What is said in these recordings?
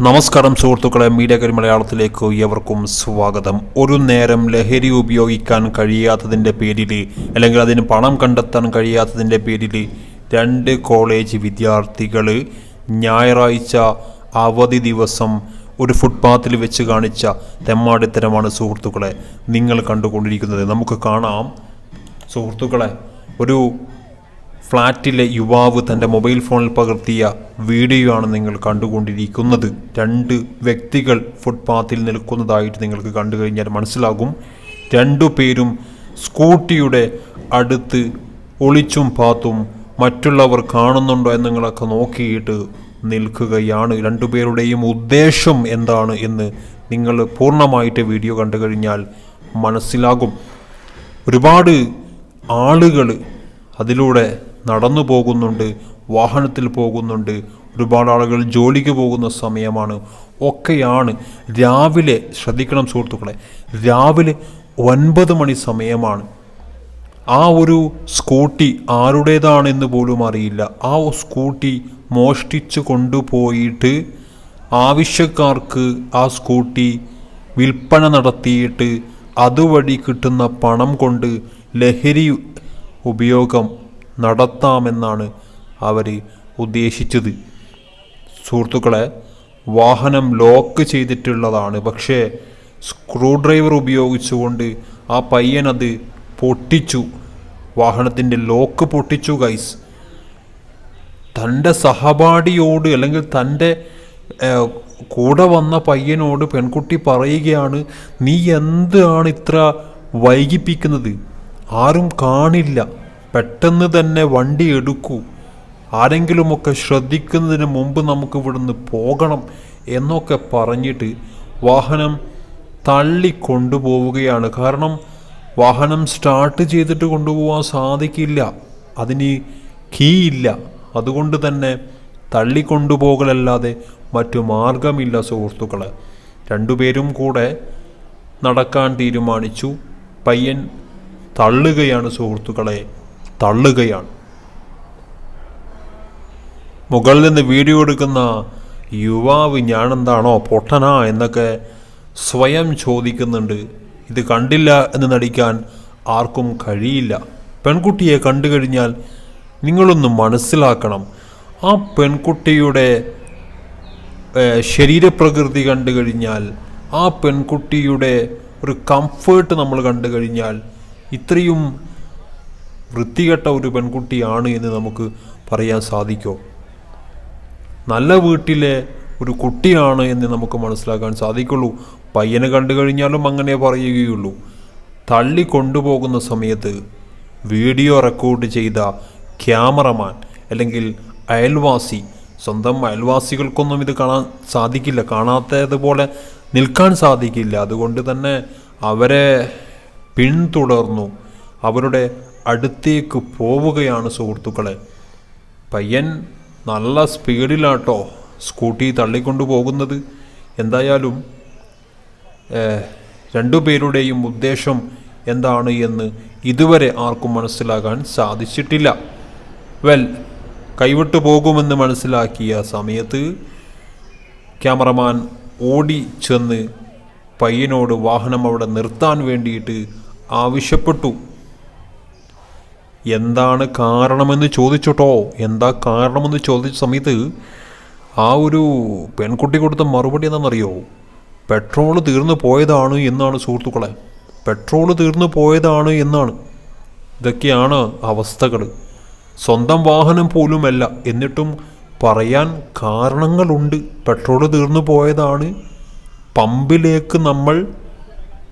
നമസ്കാരം സുഹൃത്തുക്കളെ. മീഡിയ കരി മലയാളത്തിലേക്ക് ഏവർക്കും സ്വാഗതം. ഒരു നേരം ലഹരി ഉപയോഗിക്കാൻ കഴിയാത്തതിന്റെ പേരിൽ അല്ലെങ്കിൽ അതിന് പണം കണ്ടെത്താൻ കഴിയാത്തതിന്റെ പേരിൽ രണ്ട് കോളേജ് വിദ്യാർത്ഥികൾ ഞായറാഴ്ച അവധി ദിവസം ഒരു ഫുട്പാത്തിൽ വെച്ച് കാണിച്ച തെമ്മാടിത്തരമാണ് സുഹൃത്തുക്കളെ നിങ്ങൾ കണ്ടുകൊണ്ടിരിക്കുന്നത്. നമുക്ക് കാണാം. സുഹൃത്തുക്കളെ ഒരു ഫ്ലാറ്റിലെ യുവാവ് തന്റെ മൊബൈൽ ഫോണിൽ പകർത്തിയ വീഡിയോ ആണ് നിങ്ങൾ കണ്ടുകൊണ്ടിരിക്കുന്നത്. രണ്ട് വ്യക്തികൾ ഫുട്പാത്തിൽ നിൽക്കുന്നതായിട്ട് നിങ്ങൾക്ക് കണ്ടു കഴിഞ്ഞാൽ മനസ്സിലാകും. രണ്ടു പേരും സ്കൂട്ടിയുടെ അടുത്ത് ഒളിച്ചും പാത്തും മറ്റുള്ളവർ കാണുന്നുണ്ടോ എന്ന് നിങ്ങളൊക്കെ നോക്കിയിട്ട് നിൽക്കുകയാണ്. രണ്ടുപേരുടെയും ഉദ്ദേശം എന്താണ് എന്ന് നിങ്ങൾ പൂർണമായിട്ട് വീഡിയോ കണ്ടു കഴിഞ്ഞാൽ മനസ്സിലാകും. ഒരുപാട് ആളുകൾ അതിലൂടെ നടന്നു പോകുന്നുണ്ട് വാഹനത്തിൽ പോകുന്നുണ്ട്. ഒരുപാട് ആളുകൾ ജോലിക്ക് പോകുന്ന സമയമാണ്. ഒക്കെയാണ് രാവിലെ ശ്രദ്ധിക്കണം സുഹൃത്തുക്കളെ രാവിലെ ഒൻപത് മണി സമയമാണ്. ആ ഒരു സ്കൂട്ടി ആരുടേതാണെന്ന് പോലും അറിയില്ല. ആ സ്കൂട്ടി മോഷ്ടിച്ചു കൊണ്ടുപോയിട്ട് ആവശ്യക്കാർക്ക് ആ സ്കൂട്ടി വിൽപ്പന നടത്തിയിട്ട് അതുവഴി കിട്ടുന്ന പണം കൊണ്ട് ലഹരി ഉപയോഗം നടത്താമെന്നാണ് അവർ ഉദ്ദേശിച്ചത്. സുഹൃത്തുക്കളെ വാഹനം ലോക്ക് ചെയ്തിട്ടുള്ളതാണ്. പക്ഷേ സ്ക്രൂ ഡ്രൈവർ ഉപയോഗിച്ചുകൊണ്ട് ആ പയ്യൻ അത് പൊട്ടിച്ചു. വാഹനത്തിന്റെ ലോക്ക് പൊട്ടിച്ചു ഗൈസ് തന്റെ സഹപാഠിയോട് അല്ലെങ്കിൽ തന്റെ കൂടെ വന്ന പയ്യനോട് പെൺകുട്ടി പറയുകയാണ് നീ എന്താണ് ഇത്ര വൈകിപ്പിക്കുന്നത്? ആരും കാണില്ല. പെട്ടെന്ന് തന്നെ വണ്ടി എടുക്കൂ. ആരെങ്കിലുമൊക്കെ ശ്രദ്ധിക്കുന്നതിന് മുമ്പ് നമുക്ക് ഇവിടുന്ന് പോകണം എന്നൊക്കെ പറഞ്ഞിട്ട് വാഹനം തള്ളി കൊണ്ടുപോവുകയാണ് കാരണം വാഹനം സ്റ്റാർട്ട് ചെയ്തിട്ട് കൊണ്ടുപോകാൻ സാധിക്കില്ല. അതിന് കീ ഇല്ല. അതുകൊണ്ട് തന്നെ തള്ളിക്കൊണ്ടുപോകലല്ലാതെ മറ്റു മാർഗമില്ല സുഹൃത്തുക്കളെ. രണ്ടുപേരും കൂടെ നടക്കാൻ തീരുമാനിച്ചു. പയ്യൻ തള്ളുകയാണ് സുഹൃത്തുക്കളെ. തള്ളുകയാണ്. മുകളിൽ നിന്ന് വീഡിയോ എടുക്കുന്ന യുവാവ് ഞാനെന്താണോ പൊട്ടനാ എന്നൊക്കെ സ്വയം ചോദിക്കുന്നുണ്ട്. ഇത് കണ്ടില്ല എന്ന് നടിക്കാൻ ആർക്കും കഴിയില്ല. പെൺകുട്ടിയെ കണ്ടു കഴിഞ്ഞാൽ നിങ്ങളൊന്ന് മനസ്സിലാക്കണം. ആ പെൺകുട്ടിയുടെ ശരീരപ്രകൃതി കണ്ടു കഴിഞ്ഞാൽ ആ പെൺകുട്ടിയുടെ ഒരു കംഫേർട്ട് നമ്മൾ കണ്ടു കഴിഞ്ഞാൽ ഇത്രയും വൃത്തികെട്ട ഒരു പെൺകുട്ടിയാണ് എന്ന് നമുക്ക് പറയാൻ സാധിക്കോ? നല്ല വീട്ടിലെ ഒരു കുട്ടിയാണ് എന്ന് നമുക്ക് മനസ്സിലാക്കാൻ സാധിക്കുള്ളൂ. പയ്യനെ കണ്ടു കഴിഞ്ഞാലും അങ്ങനെ പറയുകയുള്ളൂ. തള്ളി കൊണ്ടുപോകുന്ന സമയത്ത് വീഡിയോ റെക്കോർഡ് ചെയ്ത ക്യാമറമാൻ അല്ലെങ്കിൽ അയൽവാസി സ്വന്തം അയൽവാസികൾക്കൊന്നും ഇത് കാണാൻ സാധിക്കില്ല. കാണാത്തതുപോലെ നിൽക്കാൻ സാധിക്കില്ല. അതുകൊണ്ട് തന്നെ അവരെ പിന്തുടർന്നു. അവരുടെ അടുത്തേക്ക് പോവുകയാണ് സുഹൃത്തുക്കളെ. പയ്യൻ നല്ല സ്പീഡിലാട്ടോ സ്കൂട്ടി തള്ളിക്കൊണ്ടു പോകുന്നത്. എന്തായാലും രണ്ടു രണ്ടുപേരുടെയും ഉദ്ദേശം എന്താണ് എന്ന് ഇതുവരെ ആർക്കും മനസ്സിലാകാൻ സാധിച്ചിട്ടില്ല. വെൽ കൈവിട്ടു പോകുമെന്ന് മനസ്സിലാക്കിയ സമയത്ത് ക്യാമറമാൻ ഓടി ചെന്ന് പയ്യനോട് വാഹനം അവിടെ നിർത്താൻ വേണ്ടിയിട്ട് ആവശ്യപ്പെട്ടു. എന്താണ് കാരണമെന്ന് ചോദിച്ചോട്ടോ? എന്താ കാരണമെന്ന് ചോദിച്ച സമയത്ത് ആ ഒരു പെൺകുട്ടി കൊടുത്ത മറുപടി എന്താണെന്നറിയോ? പെട്രോൾ തീർന്നു പോയതാണ് എന്നാണ് സുഹൃത്തുക്കളെ. പെട്രോൾ തീർന്നു പോയതാണ് എന്നാണ്. ഇതൊക്കെയാണ് അവസ്ഥകൾ സ്വന്തം വാഹനം പോലുമല്ല. എന്നിട്ടും പറയാൻ കാരണങ്ങളുണ്ട്. പെട്രോൾ തീർന്നു പോയതാണ്. പമ്പിലേക്ക് നമ്മൾ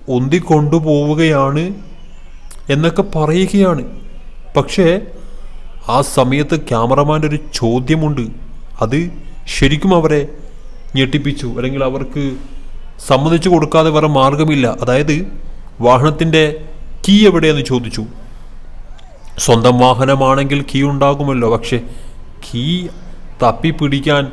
ഒന്തിക്കൊണ്ടുപോവുകയാണ് എന്നൊക്കെ പറയുകയാണ്. പക്ഷേ ആ സമയത്ത് ക്യാമറമാന്റെ ഒരു ചോദ്യമുണ്ട്. അത് ശരിക്കും അവരെ ഞെട്ടിപ്പിച്ചു. അല്ലെങ്കിൽ അവർക്ക് സമ്മതിച്ചു കൊടുക്കാതെ വേറെ മാർഗമില്ല. അതായത് വാഹനത്തിന്റെ കീ എവിടെയെന്ന് ചോദിച്ചു. സ്വന്തം വാഹനമാണെങ്കിൽ കീ ഉണ്ടാകുമല്ലോ. പക്ഷേ കീ തപ്പി പിടിക്കാൻ